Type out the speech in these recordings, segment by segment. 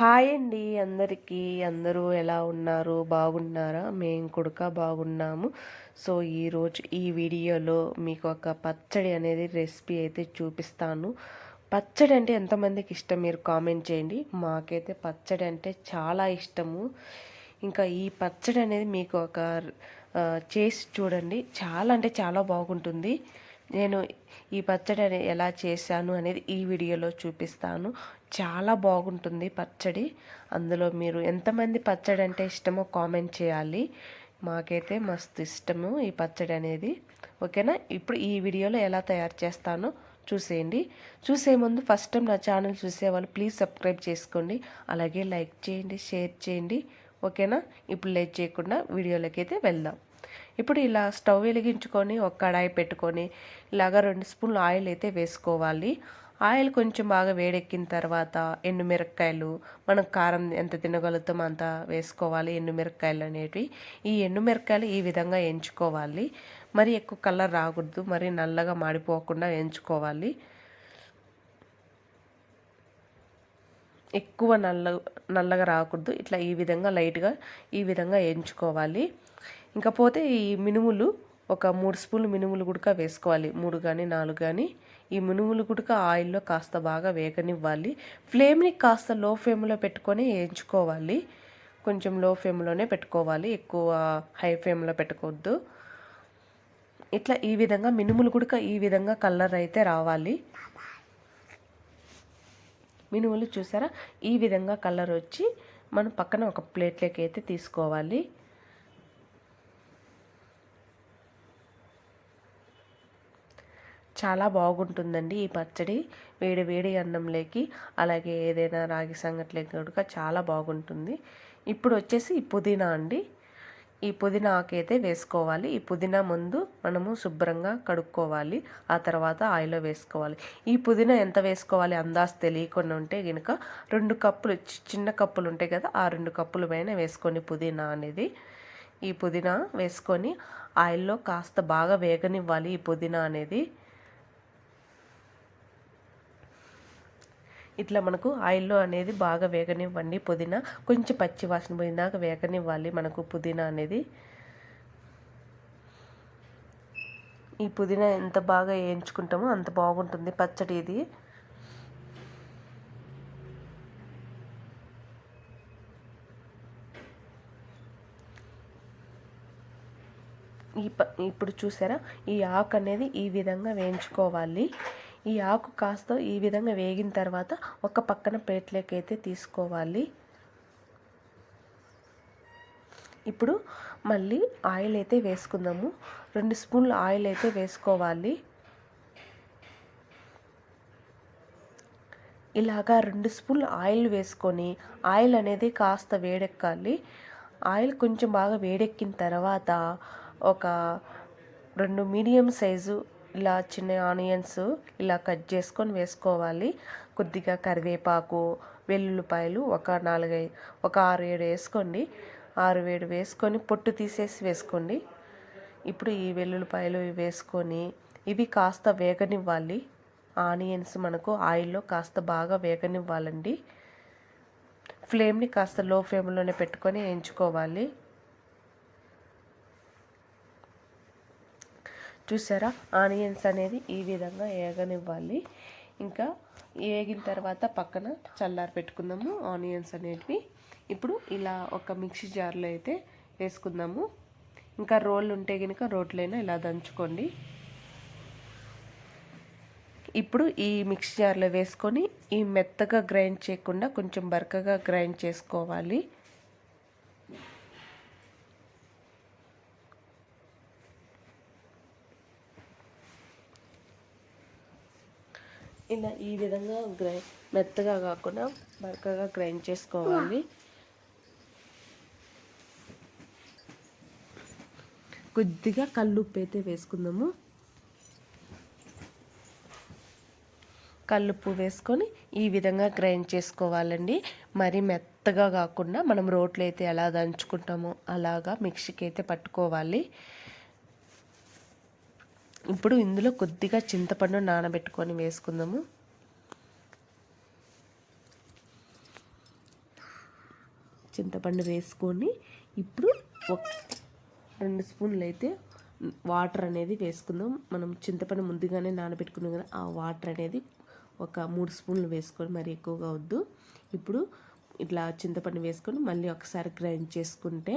Hi అండి అందరికీ. అందరూ ఎలా ఉన్నారు? బాగున్నారా? మేము కొడుక బాగున్నాము. సో ఈరోజు ఈ వీడియోలో మీకు ఒక పచ్చడి అనేది రెసిపీ అయితే చూపిస్తాను. పచ్చడి అంటే ఎంతమందికి ఇష్టం? మీరు కామెంట్ చేయండి. మాకైతే పచ్చడి అంటే చాలా ఇష్టము. ఇంకా ఈ పచ్చడి అనేది మీకు ఒక చేసి చూడండి. చాలా అంటే చాలా బాగుంటుంది. నేను ఈ పచ్చడి అనేది ఎలా చేశాను అనేది ఈ వీడియోలో చూపిస్తాను. చాలా బాగుంటుంది పచ్చడి. అందులో మీరు ఎంతమంది పచ్చడి అంటే ఇష్టమో కామెంట్ చేయాలి. మాకైతే మస్తు ఇష్టము ఈ పచ్చడి అనేది. ఓకేనా? ఇప్పుడు ఈ వీడియోలో ఎలా తయారు చేస్తానో చూసేయండి. చూసే ముందు ఫస్ట్ టైం నా ఛానల్ చూసేవాళ్ళు ప్లీజ్ సబ్స్క్రైబ్ చేసుకోండి. అలాగే లైక్ చేయండి షేర్ చేయండి. ఓకేనా? ఇప్పుడు లేట్ చేయకుండా వీడియోలోకి అయితే వెళ్దాం. ఇప్పుడు ఇలా స్టవ్ వెలిగించుకొని ఒక కడాయి పెట్టుకొని ఇలాగ రెండు స్పూన్లు ఆయిల్ అయితే వేసుకోవాలి. ఆయిల్ కొంచెం బాగా వేడెక్కిన తర్వాత ఎండుమిరపకాయలు మనం కారం ఎంత తినగలుగుతామో అంత వేసుకోవాలి ఎండుమిరపకాయలు అనేవి ఈ ఎండుమిరపకాయలు ఈ విధంగా ఎంచుకోవాలి. మరి ఎక్కువ కలర్ రాకూడదు మరి నల్లగా మాడిపోకుండా ఎంచుకోవాలి. ఎక్కువ నల్ల నల్లగా రాకూడదు ఇట్లా ఈ విధంగా లైట్గా ఈ విధంగా ఎంచుకోవాలి. ఇంకా పోతే ఈ మినుములు ఒక మూడు స్పూన్లు మినుములు గుడక వేసుకోవాలి. మూడు కానీ నాలుగు కానీ ఈ మినుములు గుడక ఆయిల్లో కాస్త బాగా వేగనివ్వాలి. ఫ్లేమ్ని కాస్త లో ఫ్లేమ్లో పెట్టుకొని వేయించుకోవాలి. కొంచెం లో ఫ్లేమ్లోనే పెట్టుకోవాలి. ఎక్కువ హై ఫ్లేమ్లో పెట్టుకోవద్దు. ఇట్లా ఈ విధంగా మినుములు గుడక ఈ విధంగా కలర్ అయితే రావాలి. మినుములు చూసారా? ఈ విధంగా కలర్ వచ్చి మనం పక్కన ఒక ప్లేట్లోకి అయితే తీసుకోవాలి. చాలా బాగుంటుందండి ఈ పచ్చడి. వేడి వేడి అన్నంలోకి అలాగే ఏదైనా రాగి సంగట్లోకి కూడా చాలా బాగుంటుంది. ఇప్పుడు వచ్చేసి ఈ పుదీనా అండి. ఈ పుదీనా అయితే వేసుకోవాలి. ఈ పుదీనా ముందు మనము శుభ్రంగా కడుక్కోవాలి. ఆ తర్వాత ఆయిల్లో వేసుకోవాలి. ఈ పుదీనా ఎంత వేసుకోవాలి అందాజ్ తెలియకుండా ఉంటే కనుక రెండు కప్పులు చి- చిన్న కప్పులు ఉంటాయి కదా ఆ రెండు కప్పుల పైన వేసుకొని పుదీనా అనేది. ఈ పుదీనా వేసుకొని ఆయిల్లో కాస్త బాగా వేగనివ్వాలి ఈ పుదీనా అనేది. ఇట్లా మనకు ఆయిల్లో అనేది బాగా వేగనివ్వండి. పుదీనా కొంచెం పచ్చి వాసన పోయినాక వేగనివ్వాలి మనకు పుదీనా అనేది. ఈ పుదీనా ఎంత బాగా వేయించుకుంటామో అంత బాగుంటుంది పచ్చడి ఇది. ఈ ఇప్పుడు చూసారా? ఈ ఆకు అనేది ఈ విధంగా వేయించుకోవాలి. ఈ ఆకు కాస్త ఈ విధంగా వేగిన తర్వాత ఒక పక్కన ప్లేట్లోకి అయితే తీసుకోవాలి. ఇప్పుడు మళ్ళీ ఆయిల్ అయితే వేసుకుందాము. రెండు స్పూన్లు ఆయిల్ అయితే వేసుకోవాలి. ఇలాగా రెండు స్పూన్లు ఆయిల్ వేసుకొని ఆయిల్ అనేది కాస్త వేడెక్కాలి. ఆయిల్ కొంచెం బాగా వేడెక్కిన తర్వాత ఒక రెండు మీడియం సైజు ఇలా చిన్న ఆనియన్స్ ఇలా కట్ చేసుకొని వేసుకోవాలి. కొద్దిగా కరివేపాకు వెల్లుల్లిపాయలు ఒక నాలుగై ఒక ఆరు ఏడు వేసుకోండి. ఆరు ఏడు వేసుకొని పొట్టు తీసేసి వేసుకోండి. ఇప్పుడు ఈ వెల్లుల్లిపాయలు ఇవి వేసుకొని ఇవి కాస్త వేగనివ్వాలి. ఆనియన్స్ మనకు ఆయిల్లో కాస్త బాగా వేగనివ్వాలండి. ఫ్లేమ్ని కాస్త లో ఫ్లేమ్లోనే పెట్టుకొని వేయించుకోవాలి. చూసారా? ఆనియన్స్ అనేది ఈ విధంగా వేగనివ్వాలి ఇంకా వేగిన తర్వాత పక్కన చల్లారి పెట్టుకుందాము ఆనియన్స్ అనేటివి. ఇప్పుడు ఇలా ఒక మిక్సీ జార్లో అయితే వేసుకుందాము. ఇంకా రోళ్ళు ఉంటే కనుక రోట్లైనా ఇలా దంచుకోండి. ఇప్పుడు ఈ మిక్సీ జార్లో వేసుకొని ఈ మెత్తగా గ్రైండ్ చేయకుండా కొంచెం బరకగా గ్రైండ్ చేసుకోవాలి. ఇలా ఈ విధంగా గ్రై మెత్తగా కాకుండా బరకగా గ్రైండ్ చేసుకోవాలి. కొద్దిగా కల్లుప్పు అయితే వేసుకుందాము. కల్లుప్పు వేసుకొని ఈ విధంగా గ్రైండ్ చేసుకోవాలండి. మరి మెత్తగా కాకుండా మనం రోట్లో అయితే ఎలా దంచుకుంటామో అలాగా మిక్సీకి అయితే పట్టుకోవాలి. ఇప్పుడు ఇందులో కొద్దిగా చింతపండు నానబెట్టుకొని వేసుకుందాము. చింతపండు వేసుకొని ఇప్పుడు ఒక రెండు స్పూన్లు అయితే వాటర్ అనేది వేసుకుందాం. మనం చింతపండు ముందుగానే నానబెట్టుకున్నాం కదా ఆ వాటర్ అనేది ఒక మూడు స్పూన్లు వేసుకొని మరి ఎక్కువగా వద్దు. ఇప్పుడు ఇట్లా చింతపండు వేసుకొని మళ్ళీ ఒకసారి గ్రైండ్ చేసుకుంటే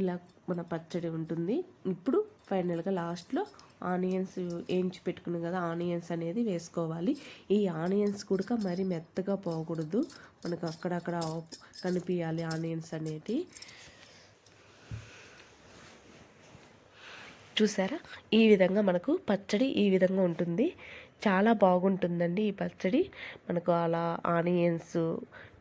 ఇలా మన పచ్చడి ఉంటుంది. ఇప్పుడు ఫైనల్గా లాస్ట్లో ఆనియన్స్ వేయించి పెట్టుకుని కదా ఆనియన్స్ అనేది వేసుకోవాలి. ఈ ఆనియన్స్ కూడా మరి మెత్తగా పోకూడదు. మనకు అక్కడక్కడ కనిపించాలి ఆనియన్స్ అనేది. చూసారా? ఈ విధంగా మనకు పచ్చడి ఈ విధంగా ఉంటుంది. చాలా బాగుంటుందండి ఈ పచ్చడి. మనకు అలా ఆనియన్స్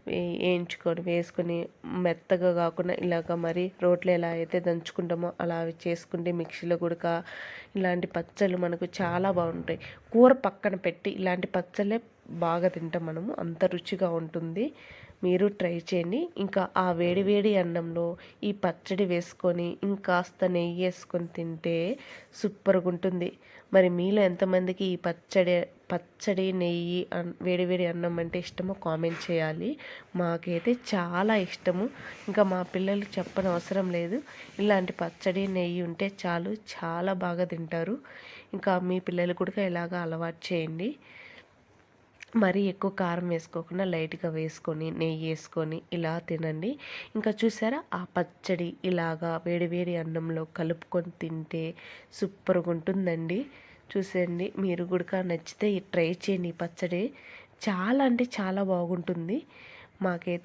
వేయించుకొని వేసుకొని మెత్తగా కాకుండా ఇలాగ మరి రోట్లో ఎలా అయితే దంచుకుంటామో అలా అవి చేసుకుంటే మిక్సీలో గుడక ఇలాంటి పచ్చళ్ళు మనకు చాలా బాగుంటాయి. కూర పక్కన పెట్టి ఇలాంటి పచ్చళ్ళే బాగా తింటాం మనము. అంత రుచిగా ఉంటుంది. మీరు ట్రై చేయండి. ఇంకా ఆ వేడివేడి అన్నంలో ఈ పచ్చడి వేసుకొని ఇంకాస్త నెయ్యి వేసుకొని తింటే సూపర్గా ఉంటుంది. మరి మీలో ఎంతమందికి ఈ పచ్చడి పచ్చడి నెయ్యి అన్ వేడివేడి అన్నం అంటే ఇష్టమో కామెంట్ చేయాలి. మాకైతే చాలా ఇష్టము. ఇంకా మా పిల్లలు చెప్పని అవసరం లేదు. ఇలాంటి పచ్చడి నెయ్యి ఉంటే చాలు చాలా బాగా తింటారు. ఇంకా మీ పిల్లలు కూడా ఇలాగా అలవాటు చేయండి. మరీ ఎక్కువ కారం వేసుకోకుండా లైట్గా వేసుకొని నెయ్యి వేసుకొని ఇలా తినండి. ఇంకా చూసారా? ఆ పచ్చడి ఇలాగా వేడివేడి అన్నంలో కలుపుకొని తింటే సూపర్గా ఉంటుందండి. చూసేయండి. మీరు కూడా నచ్చితే ట్రై చేయండి ఈ పచ్చడి. చాలా అంటే చాలా బాగుంటుంది. మాకైతే